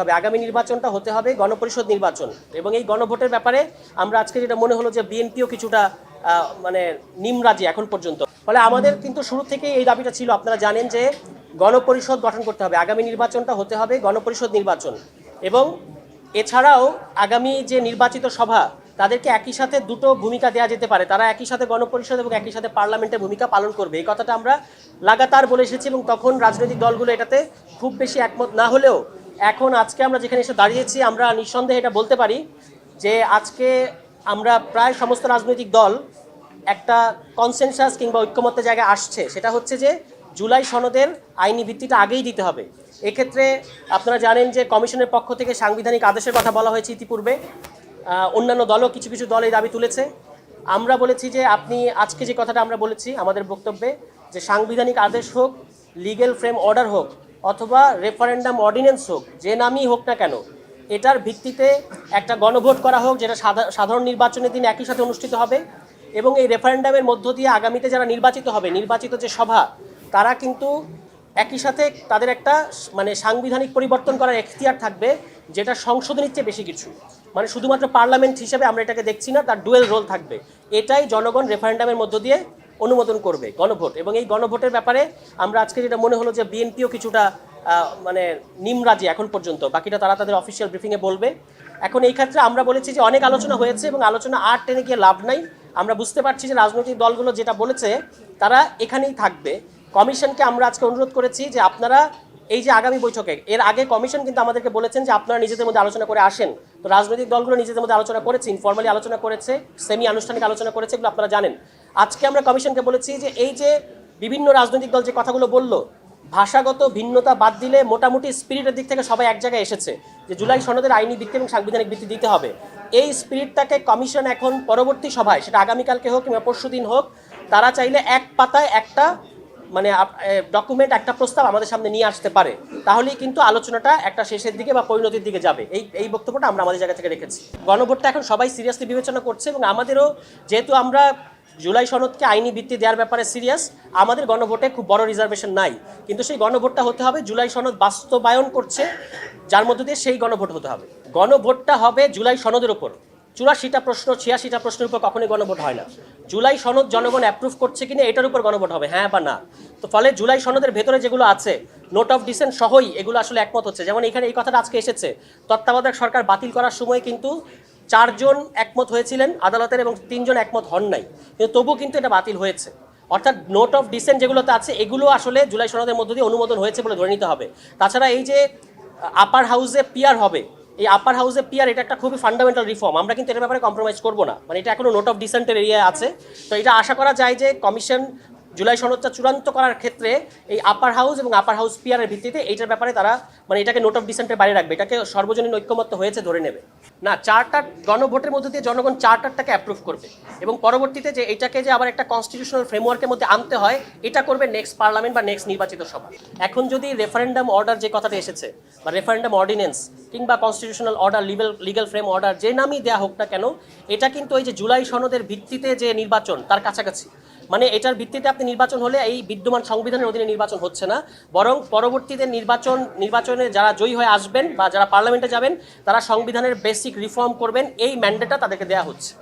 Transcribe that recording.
হবে। আগামী নির্বাচনটা হতে হবে গণপরিষদ নির্বাচন। এবং এই গণভোটের ব্যাপারে আমরা আজকে যেটা মনে হলো যে বিএনপিও কিছুটা মানে নিমরাজি এখন পর্যন্ত। ফলে আমাদের কিন্তু শুরু থেকেই এই দাবিটা ছিল, আপনারা জানেন যে গণপরিষদ গঠন করতে হবে। আগামী নির্বাচনটা হতে হবে গণপরিষদ নির্বাচন। এবং এছাড়াও আগামী যে নির্বাচিত সভা, তাদেরকে একই সাথে দুটো ভূমিকা দেওয়া যেতে পারে। তারা একই সাথে গণপরিষদ এবং একই সাথে পার্লামেন্টের ভূমিকা পালন করবে। এই কথাটা আমরা লাগাতার বলে এসেছি এবং তখন রাজনৈতিক দলগুলো এটাতে খুব বেশি একমত না হলেও এখন আজকে আমরা যেখানে এসে দাঁড়িয়েছি, আমরা নিঃসন্দেহে এটা বলতে পারি যে আজকে আমরা প্রায় সমস্ত রাজনৈতিক দল একটা কনসেনসাস কিংবা ঐক্যমত্যের জায়গায় আসছে। সেটা হচ্ছে যে জুলাই সনদের আইনি ভিত্তিটা আগেই দিতে হবে। এক্ষেত্রে আপনারা জানেন যে কমিশনের পক্ষ থেকে সাংবিধানিক আদেশের কথা বলা হয়েছে ইতিপূর্বে। অন্যান্য দলও কিছু কিছু দল এই দাবি তুলেছে। আমরা বলেছি যে আপনি আজকে যে কথাটা আমরা বলেছি, আমাদের বক্তব্যে, যে সাংবিধানিক আদেশ হোক লিগেল ফ্রেম অর্ডার হোক অথবা রেফারেন্ডাম অর্ডিন্যান্স হোক, যে নামই হোক না কেন, এটার ভিত্তিতে একটা গণভোট করা হোক, যেটা সাধা- সাধারণ নির্বাচনের দিন একই সাথে অনুষ্ঠিত হবে এবং এই রেফারেন্ডামের মধ্য দিয়ে আগামীতে যারা নির্বাচিত হবে, নির্বাচিত যে সভা, তারা কিন্তু একই সাথে তাদের একটা মানে সাংবিধানিক পরিবর্তন করার এখতিয়ার থাকবে, যেটা সংশোধনের চেয়ে বেশি কিছু। মানে শুধুমাত্র পার্লামেন্ট হিসেবে আমরা এটাকে দেখছি না, তার ডুয়েল রোল থাকবে। এটাই জনগণ রেফারেন্ডামের মধ্য দিয়ে অনুমোদন করবে গণভোট। এবং এই গণভোটের ব্যাপারে আমরা আজকে যেটা মনে হলো যে বিএনপিও কিছুটা মানে নিমরাজি এখন পর্যন্ত। বাকিটা তারা তাদের অফিসিয়াল ব্রিফিংয়ে বলবে। এখন এই ক্ষেত্রে আমরা বলেছি যে অনেক আলোচনা হয়েছে এবং আলোচনা আর টেনে গিয়ে লাভ নাই। আমরা বুঝতে পারছি যে রাজনৈতিক দলগুলো যেটা বলেছে, তারা এখানেই থাকবে। কমিশনকে আমরা আজকে অনুরোধ করেছি যে আপনারা এই যে আগামী বৈঠকে, এর আগে কমিশন কিন্তু আমাদেরকে বলেছেন যে আপনারা নিজেদের মধ্যে আলোচনা করে আসেন। তো রাজনৈতিক দলগুলো নিজেদের মধ্যে আলোচনা করেছে ইনফর্মালি আলোচনা করেছে সেমি আনুষ্ঠানিক আলোচনা করেছে, এগুলো আপনারা জানেন। আজকে আমরা কমিশনকে বলেছি যে এই যে বিভিন্ন রাজনৈতিক দল যে কথাগুলো বলল, ভাষাগত ভিন্নতা বাদ দিলে মোটামুটি স্পিরিটের দিক থেকে সবাই এক জায়গায় এসেছে যে জুলাই সনদের আইনি ভিত্তি এবং সাংবিধানিক ভিত্তি দিতে হবে। এই স্পিরিটটাকে কমিশন এখন পরবর্তী সভায়, সেটা আগামীকালকে হোক কিংবা পরশু দিন হোক, তারা চাইলে এক পাতায় একটা মানে ডকুমেন্ট একটা প্রস্তাব আমাদের সামনে নিয়ে আসতে পারে। তাহলেই কিন্তু আলোচনাটা একটা শেষের দিকে বা পরিণতির দিকে যাবে। এই এই বক্তব্যটা আমরা আমাদের জায়গা থেকে রেখেছি। গণভোটটা এখন সবাই সিরিয়াসলি বিবেচনা করছে এবং আমাদেরও যেহেতু আমরা জুলাই সনদকে আইনি ভিত্তি দেওয়ার ব্যাপারে সিরিয়াস। আমাদের গণভোটে খুব বড় রিজার্ভেশন নাই। কিন্তু সেই গণভোটটা হতে হবে, জুলাই সনদ বাস্তবায়ন করছে, যার মধ্য দিয়ে সেই গণভোট হতে হবে। গণভোটটা হবে জুলাই সনদের উপর। চুরাশিটা প্রশ্ন, ছিয়াশিটা প্রশ্নের উপর কখনোই গণভোট হয় না। জুলাই সনদ জনগণ অ্যাপ্রুভ করছে কিনা, এটার উপর গণভোট হবে হ্যাঁ বা না? তো ফলে জুলাই সনদের ভেতরে যেগুলো আছে নোট অফ ডিসেন্ট সহই এগুলো আসলে একমত হচ্ছে। যেমন এখানে এই কথাটা আজকে এসেছে, তত্ত্বাবধায়ক সরকার বাতিল করার সময় কিন্তু চারজন একমত হয়েছিলেন আদালতের এবং তিনজন একমত হন নাই। কিন্তু তবু কিন্তু এটা বাতিল হয়েছে। অর্থাৎ নোট অফ ডিসেন্ট যেগুলোতে আছে, এগুলো আসলে জুলাই সনদের মধ্য দিয়ে অনুমোদন হয়েছে বলে ধরে নিতে হবে। তাছাড়া এই যে আপার হাউসে পিয়ার হবে, এই আপার হাউসে পিয়ার এটা একটা খুবই ফান্ডামেন্টাল রিফর্ম আমরা কিন্তু এর ব্যাপারে কম্প্রোমাইজ করব না। মানে এটা এখনও নোট অফ ডিসেন্টের এরিয়া আছে। তো এটা আশা করা যায় যে কমিশন জুলাই সনদটা চূড়ান্ত করার ক্ষেত্রে এই আপার হাউস এবং আপার হাউস পিয়ারের ভিত্তিতে এইটার ব্যাপারে তারা মানে এটাকে নোট অফ ডিসেন্টের বাইরে রাখবে। এটাকে সর্বজনীন ঐক্যমত্য হয়েছে ধরে নেবে। না চার্টার গণভোটের মধ্যে দিয়ে জনগণ চার্টারটাকে অ্যাপ্রুভ করবে এবং পরবর্তীতে যে এটাকে যে আবার একটা কনস্টিটিউশনাল ফ্রেমওয়ার্কের মধ্যে আনতে হয়, এটা করবে নেক্সট পার্লামেন্ট বা নেক্সট নির্বাচিত সভা। এখন যদি রেফারেন্ডাম অর্ডার যে কথাটা এসেছে বা রেফারেন্ডাম অর্ডিনেন্স কিংবা constitutional order legal legal frame order যে নামই দেওয়া হোক না কেন, এটা কিন্তু ওই যে জুলাই সনদের ভিত্তিতে যে নির্বাচন, তার কাছাকাছি। মানে এটার ভিত্তিতে আপনি নির্বাচন হলে এই বিদ্যমান সংবিধানের অধীনে নির্বাচন হচ্ছে না। বরং পরবর্তীতে নির্বাচন, নির্বাচনে যারা জয়ী হয়ে আসবেন বা যারা পার্লামেন্টে যাবেন, তারা সংবিধানের বেসিক রিফর্ম করবেন, এই ম্যান্ডেটটা তাদেরকে দেওয়া হচ্ছে।